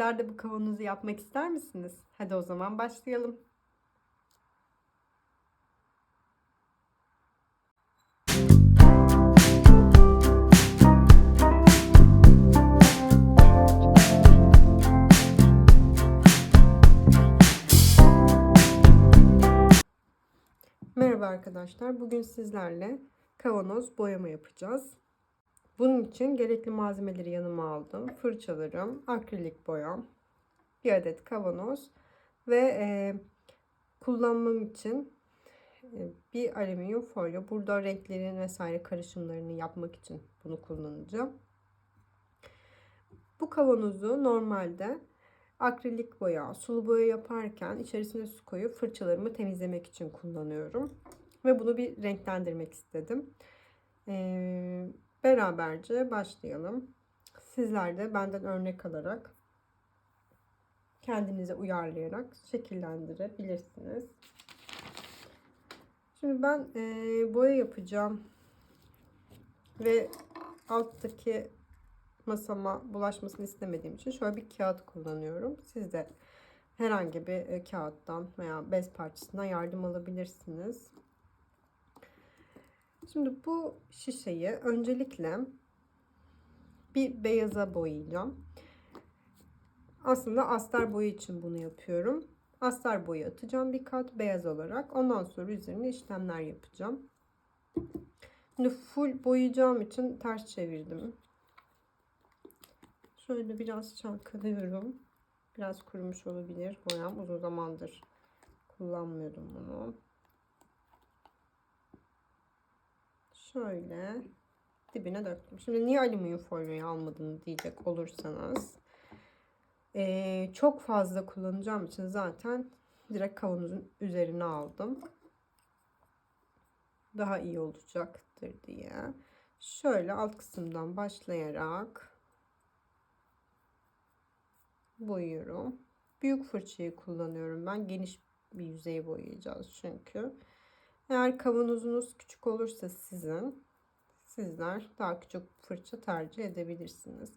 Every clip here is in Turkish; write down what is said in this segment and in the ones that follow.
Sizler de bu kavanozu yapmak ister misiniz? Hadi o zaman başlayalım. Merhaba arkadaşlar. Bugün sizlerle kavanoz boyama yapacağız. Bunun için gerekli malzemeleri yanıma aldım. Fırçalarım, akrilik boyam, bir adet kavanoz ve e, kullanmam için e, bir alüminyum folyo. Burada renklerin vesaire karışımlarını yapmak için bunu kullanacağım. Bu kavanozu normalde akrilik boya, sulu boya yaparken içerisine su koyup fırçalarımı temizlemek için kullanıyorum. Ve bunu bir renklendirmek istedim. Ee, beraberce başlayalım. Sizler de benden örnek alarak kendinize uyarlayarak şekillendirebilirsiniz. Şimdi ben e, boya yapacağım ve alttaki masama bulaşmasını istemediğim için şöyle bir kağıt kullanıyorum. Siz de herhangi bir e, kağıttan veya bez parçasından yardım alabilirsiniz. Şimdi bu şişeyi öncelikle bir beyaza boyayacağım. Aslında astar boyu için bunu yapıyorum. Astar boyu atacağım bir kat beyaz olarak. Ondan sonra üzerine işlemler yapacağım. Şimdi full boyayacağım için ters çevirdim. Şöyle biraz çalkalıyorum. Biraz kurumuş olabilir boyam. Uzun zamandır kullanmıyordum bunu. Şöyle dibine döktüm. Şimdi niye alüminyum folyoyu almadın diyecek olursanız. Ee, çok fazla kullanacağım için zaten direkt kavanozun üzerine aldım. Daha iyi olacaktır diye. Şöyle alt kısımdan başlayarak boyuyorum. Büyük fırçayı kullanıyorum ben. Geniş bir yüzeyi boyayacağız çünkü. Eğer kavanozunuz küçük olursa sizin sizler daha küçük fırça tercih edebilirsiniz.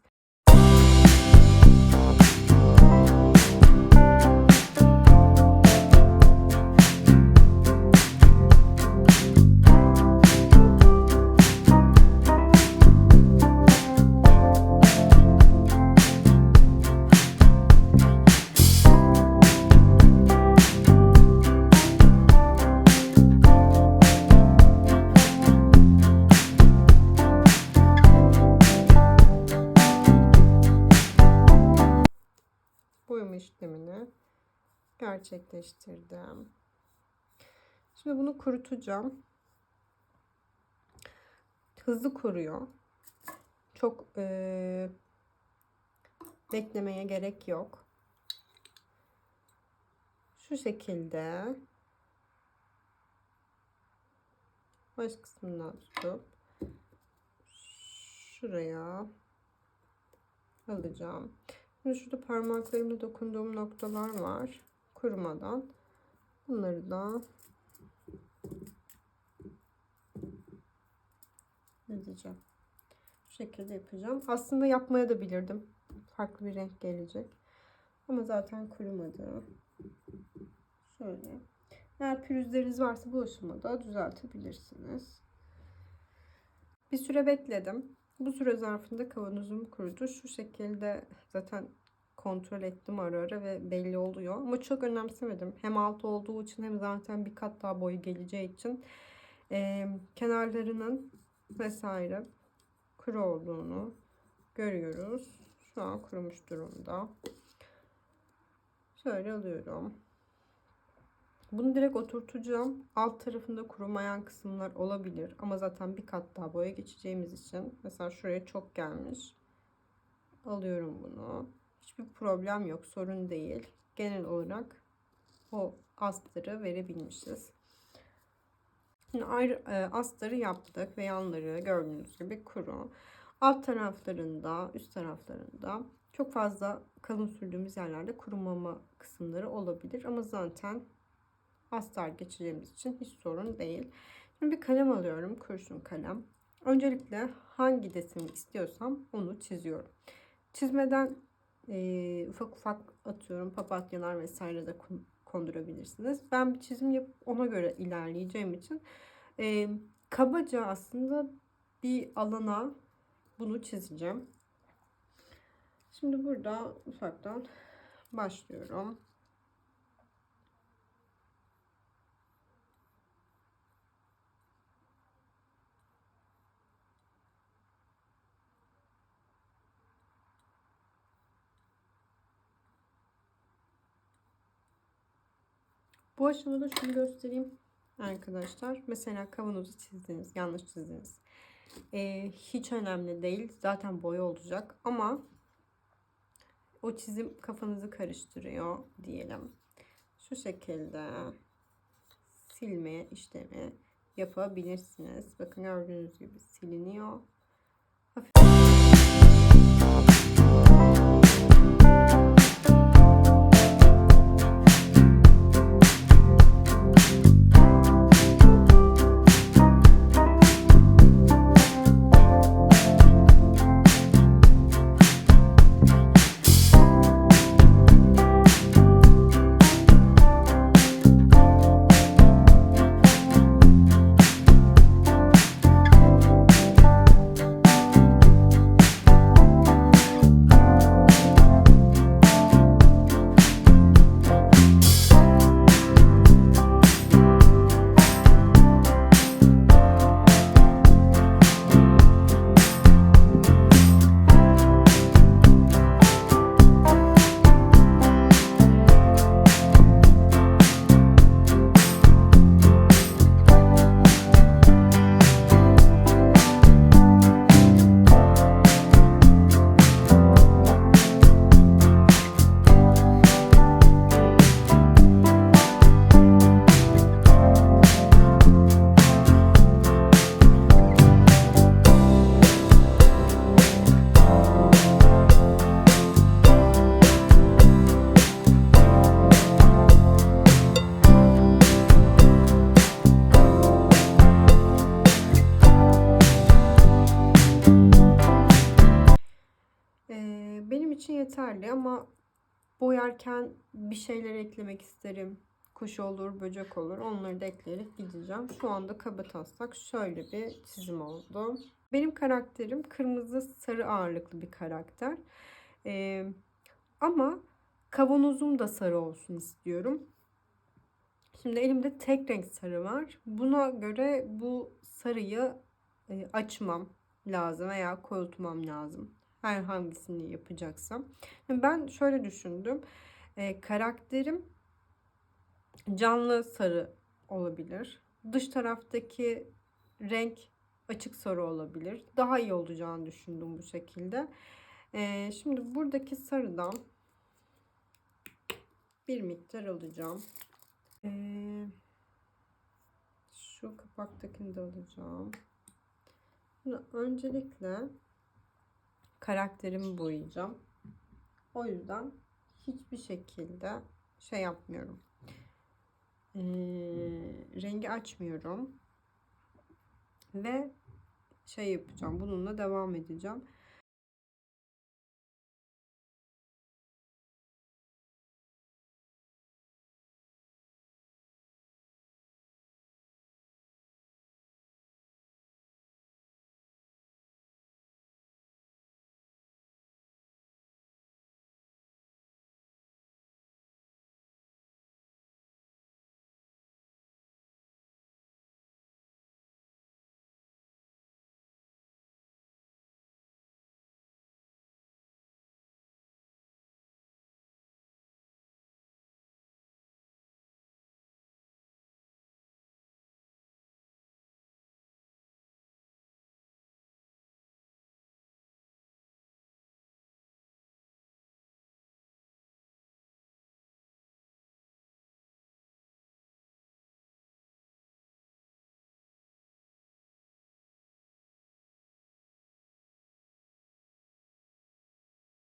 Gerçekleştirdim. Şimdi bunu kurutacağım. Hızlı kuruyor. Çok e, beklemeye gerek yok. Şu şekilde baş kısmından tutup şuraya alacağım. Şimdi şurada parmaklarımla dokunduğum noktalar var. Kurumadan. Bunları da edeceğim. Şu şekilde yapacağım. Aslında yapmaya da bilirdim. Farklı bir renk gelecek. Ama zaten kurumadı. Şöyle. Eğer pürüzleriniz varsa bu aşamada düzeltebilirsiniz. Bir süre bekledim. Bu süre zarfında kavanozum kurudu. Şu şekilde zaten kontrol ettim ara ara ve belli oluyor. Ama çok önemsemedim. Hem alt olduğu için hem zaten bir kat daha boyu geleceği için e, kenarlarının vesaire kuru olduğunu görüyoruz. Şu an kurumuş durumda. Şöyle alıyorum. Bunu direkt oturtacağım. Alt tarafında kurumayan kısımlar olabilir. Ama zaten bir kat daha boya geçeceğimiz için. Mesela şuraya çok gelmiş. Alıyorum bunu. Hiçbir problem yok. Sorun değil. Genel olarak o astarı verebilmişiz. Şimdi ayrı, e, astarı yaptık ve yanları gördüğünüz gibi kuru. Alt taraflarında, üst taraflarında çok fazla kalın sürdüğümüz yerlerde kurumama kısımları olabilir. Ama zaten astar geçeceğimiz için hiç sorun değil. Şimdi bir kalem alıyorum. Kurşun kalem. Öncelikle hangi deseni istiyorsam onu çiziyorum. Çizmeden e, ufak ufak atıyorum papatyalar vesaire de kon- kondurabilirsiniz. Ben bir çizim yapıp ona göre ilerleyeceğim için e, kabaca aslında bir alana bunu çizeceğim. Şimdi burada ufaktan başlıyorum. Bu aşamada şunu göstereyim arkadaşlar. Mesela kavanozu çizdiniz, yanlış çizdiniz. Ee, hiç önemli değil. Zaten boya olacak ama o çizim kafanızı karıştırıyor diyelim. Şu şekilde silme işlemi yapabilirsiniz. Bakın gördüğünüz gibi siliniyor. Ee, ama boyarken bir şeyler eklemek isterim. Kuş olur, böcek olur. Onları da ekleyerek gideceğim. Şu anda kaba taslak şöyle bir çizim oldu. Benim karakterim kırmızı sarı ağırlıklı bir karakter. Ee, ama kavanozum da sarı olsun istiyorum. Şimdi elimde tek renk sarı var. Buna göre bu sarıyı e, açmam lazım veya koyultmam lazım. Her hangisini yapacaksam. Ben şöyle düşündüm. E, karakterim canlı sarı olabilir. Dış taraftaki renk açık sarı olabilir. Daha iyi olacağını düşündüm bu şekilde. E, şimdi buradaki sarıdan bir miktar alacağım. Ee, şu kapaktakini de alacağım. Şimdi öncelikle karakterimi boyayacağım. O yüzden hiçbir şekilde şey yapmıyorum. Ee, rengi açmıyorum. Ve şey yapacağım. Bununla devam edeceğim.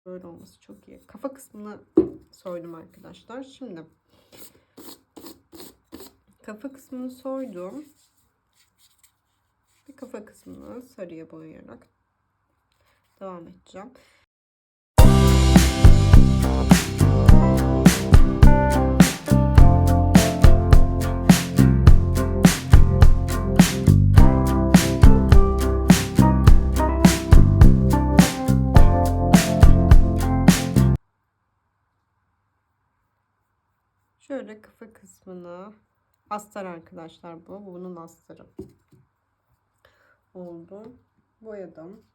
Böyle olması çok iyi. Kafa kısmını soydum arkadaşlar. Şimdi kafa kısmını soydum. Bir kafa kısmını sarıya boyayarak devam edeceğim. Kısmını astar arkadaşlar bu. Bu bunun astarı. Oldu. Boyadım.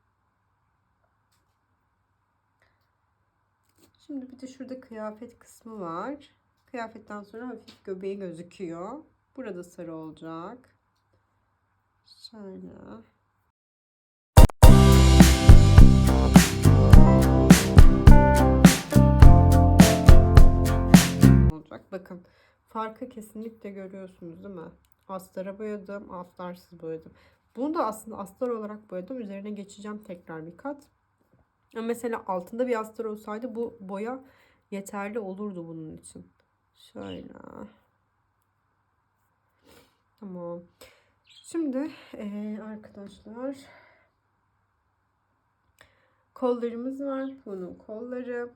Şimdi bir de şurada kıyafet kısmı var. Kıyafetten sonra hafif göbeği gözüküyor. Burada sarı olacak. Şöyle. olacak. Bakın farkı kesinlikle görüyorsunuz değil mi? Astara boyadım, astarsız boyadım. Bunu da aslında astar olarak boyadım. Üzerine geçeceğim tekrar bir kat. Mesela altında bir astar olsaydı bu boya yeterli olurdu bunun için. Şöyle. Tamam. Şimdi eee, arkadaşlar kollarımız var. Bunun kolları.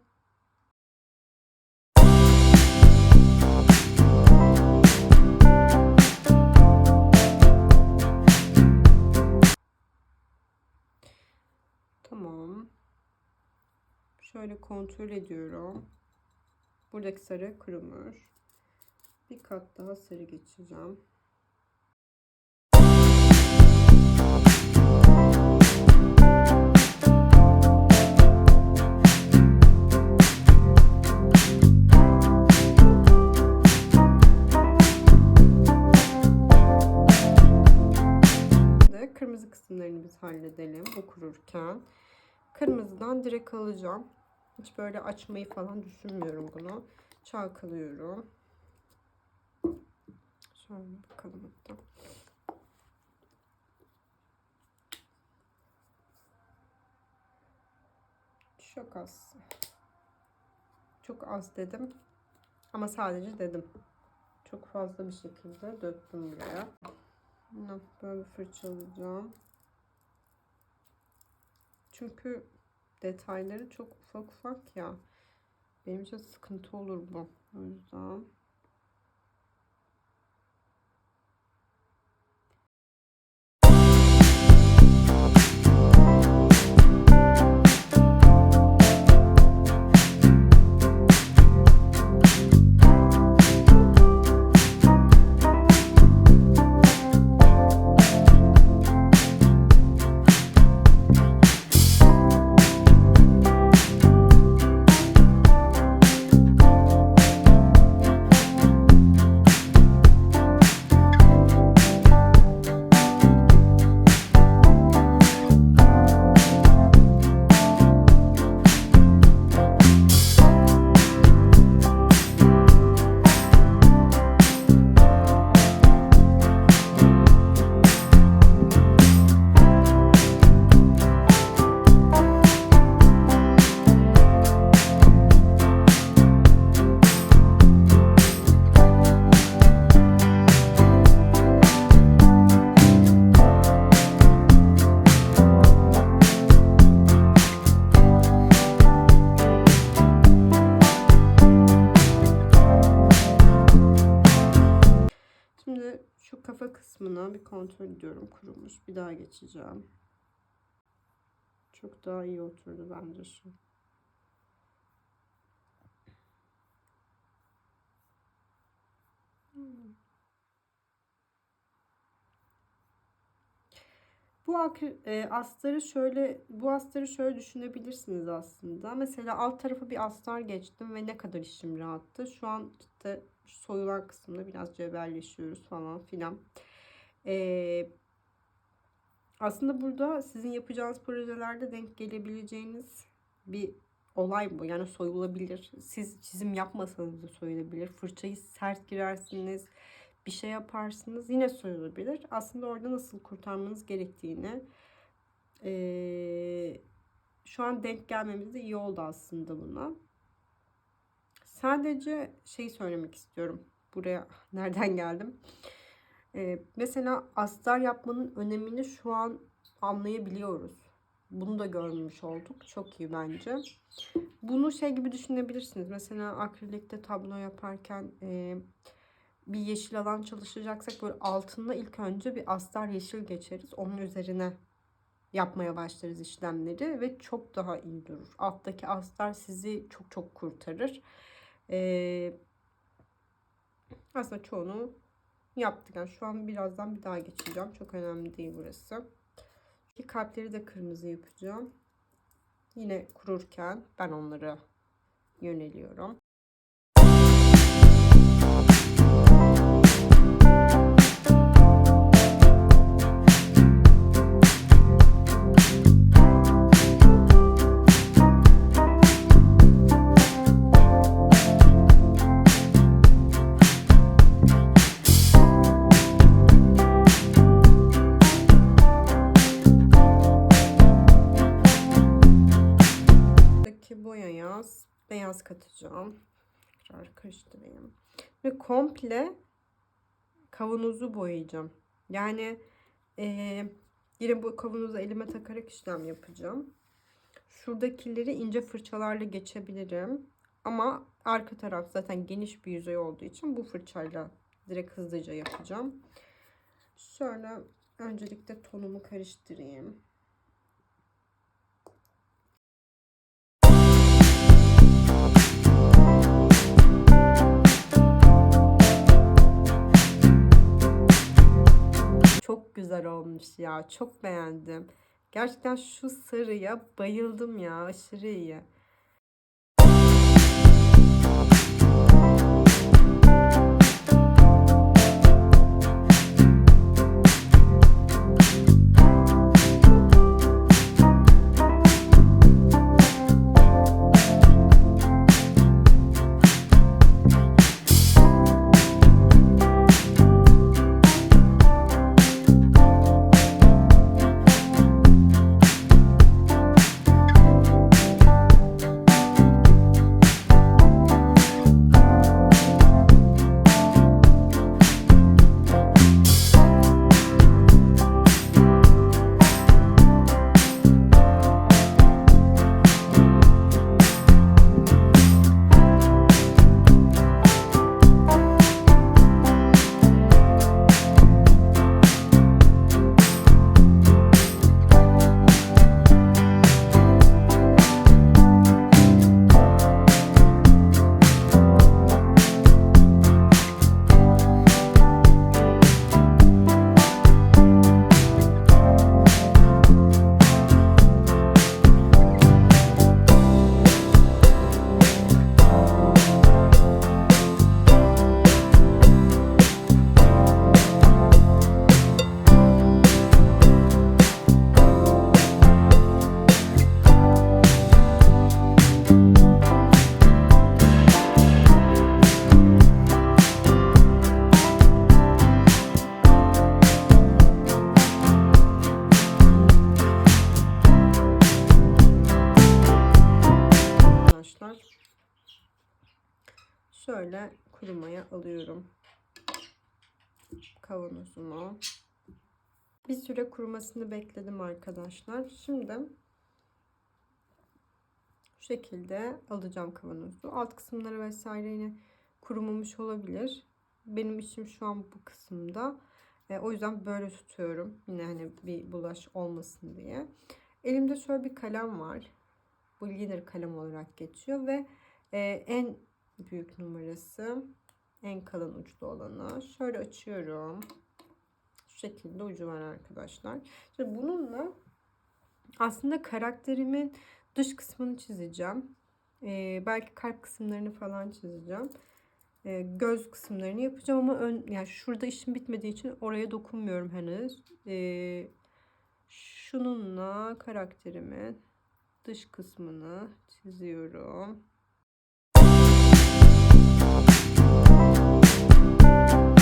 Tamam. Şöyle kontrol ediyorum. Buradaki sarı kurumuş. Bir kat daha sarı geçeceğim. Kırmızı kısımlarını biz halledelim bu kururken. Kırmızıdan direkt alacağım. Hiç böyle açmayı falan düşünmüyorum bunu. Çalkalıyorum. Şöyle bakalım hatta. Çok az. Çok az dedim. Ama sadece dedim. Çok fazla bir şekilde döktüm buraya. Bunu Böyle fırçalayacağım. Çünkü detayları çok ufak ufak ya. Benim için sıkıntı olur bu. O yüzden. Kısmına bir kontrol ediyorum. Kurumuş. Bir daha geçeceğim. Çok daha iyi oturdu bence şu. Bu e, astarı şöyle bu astarı şöyle düşünebilirsiniz aslında. Mesela alt tarafa bir astar geçtim ve ne kadar işim rahattı. Şu an işte soyulan kısımda biraz cebelleşiyoruz falan filan. E, aslında burada sizin yapacağınız projelerde denk gelebileceğiniz bir olay bu. Yani soyulabilir. Siz çizim yapmasanız da soyulabilir. Fırçayı sert girersiniz bir şey yaparsınız yine soyulabilir. Aslında orada nasıl kurtarmanız gerektiğini eee, şu an denk gelmemiz de iyi oldu aslında buna. Sadece şey söylemek istiyorum. Buraya nereden geldim? Eee, mesela astar yapmanın önemini şu an anlayabiliyoruz. Bunu da görmüş olduk. Çok iyi bence. Bunu şey gibi düşünebilirsiniz. Mesela akrilikte tablo yaparken e, bir yeşil alan çalışacaksak böyle altında ilk önce bir astar yeşil geçeriz. Onun üzerine yapmaya başlarız işlemleri ve çok daha iyi durur. Alttaki astar sizi çok çok kurtarır. Ee, aslında çoğunu yaptık. Yani şu an birazdan bir daha geçeceğim. Çok önemli değil burası. Ki kalpleri de kırmızı yapacağım. Yine kururken ben onları yöneliyorum. Beyaz katacağım. Tekrar karıştırayım. Ve komple kavanozu boyayacağım. Yani e, yine bu kavanozu elime takarak işlem yapacağım. Şuradakileri ince fırçalarla geçebilirim. Ama arka taraf zaten geniş bir yüzey olduğu için bu fırçayla direkt hızlıca yapacağım. Şöyle öncelikle tonumu karıştırayım. Güzel olmuş ya. Çok beğendim. Gerçekten şu sarıya bayıldım ya. Aşırı iyi. Alıyorum kavanozumu. Bir süre kurumasını bekledim arkadaşlar. Şimdi şu şekilde alacağım kavanozu. Alt kısımları vesaire yine kurumamış olabilir. Benim işim şu an bu kısımda. E, o yüzden böyle tutuyorum. Yine hani bir bulaş olmasın diye. Elimde şöyle bir kalem var. Bu kalem olarak geçiyor ve e, en büyük numarası. En kalın uçlu olanı. Şöyle açıyorum. Şu şekilde ucu var arkadaşlar. Şimdi bununla aslında karakterimin dış kısmını çizeceğim. Ee, belki kalp kısımlarını falan çizeceğim. Ee, göz kısımlarını yapacağım ama ön, yani şurada işim bitmediği için oraya dokunmuyorum henüz. Ee, şununla karakterimin dış kısmını çiziyorum. Thank you.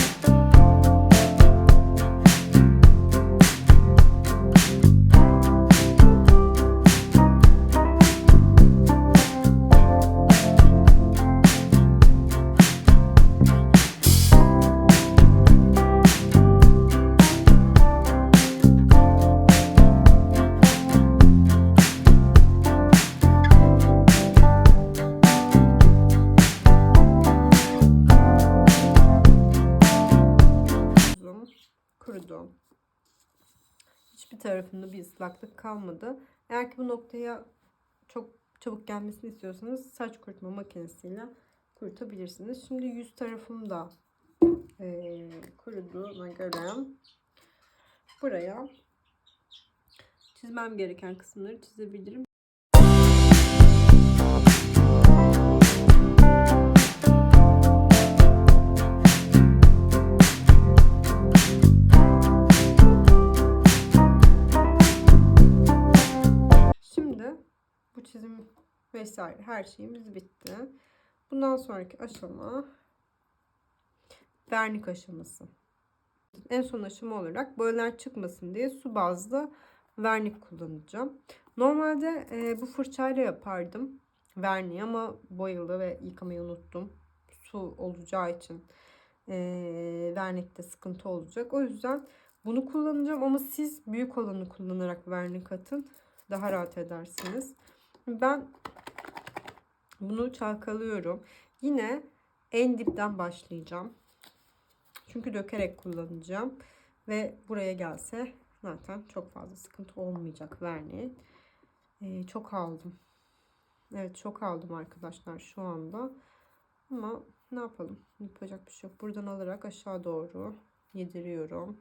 Tarafında bir ıslaklık kalmadı. Eğer ki bu noktaya çok çabuk gelmesini istiyorsanız saç kurutma makinesiyle kurutabilirsiniz. Şimdi yüz tarafım da e, kuruduğuna göre buraya çizmem gereken kısımları çizebilirim. Vesaire her şeyimiz bitti. Bundan sonraki aşama vernik aşaması. En son aşama olarak boyalar çıkmasın diye su bazlı vernik kullanacağım. Normalde e, bu fırçayla yapardım verniği ama boyalı ve yıkamayı unuttum. Su olacağı için e, vernikte sıkıntı olacak. O yüzden bunu kullanacağım ama siz büyük olanı kullanarak vernik atın. Daha rahat edersiniz. Ben bunu çalkalıyorum. Yine en dipten başlayacağım. Çünkü dökerek kullanacağım. Ve buraya gelse zaten çok fazla sıkıntı olmayacak verniği. Ee, çok aldım. Evet çok aldım arkadaşlar şu anda. Ama ne yapalım? Yapacak bir şey yok. Buradan alarak aşağı doğru yediriyorum.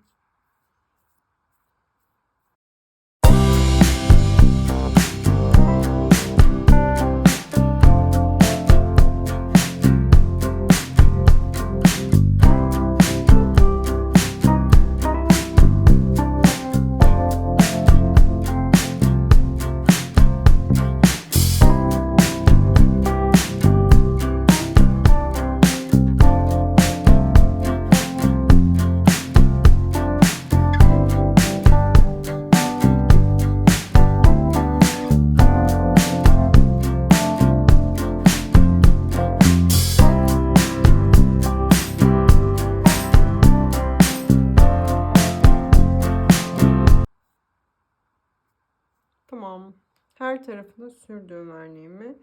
Her tarafına sürdüğüm verniğimi.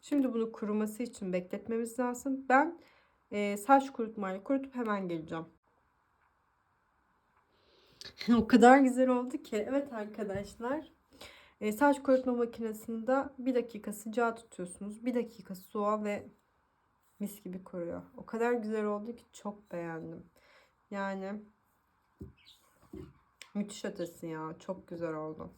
Şimdi bunu kuruması için bekletmemiz lazım. Ben e, saç kurutmayla kurutup hemen geleceğim. o kadar güzel oldu ki. Evet arkadaşlar. E, saç kurutma makinesinde bir dakika sıcağı tutuyorsunuz. Bir dakika soğuğa ve mis gibi kuruyor. O kadar güzel oldu ki çok beğendim. Yani müthiş ötesi ya. Çok güzel oldu.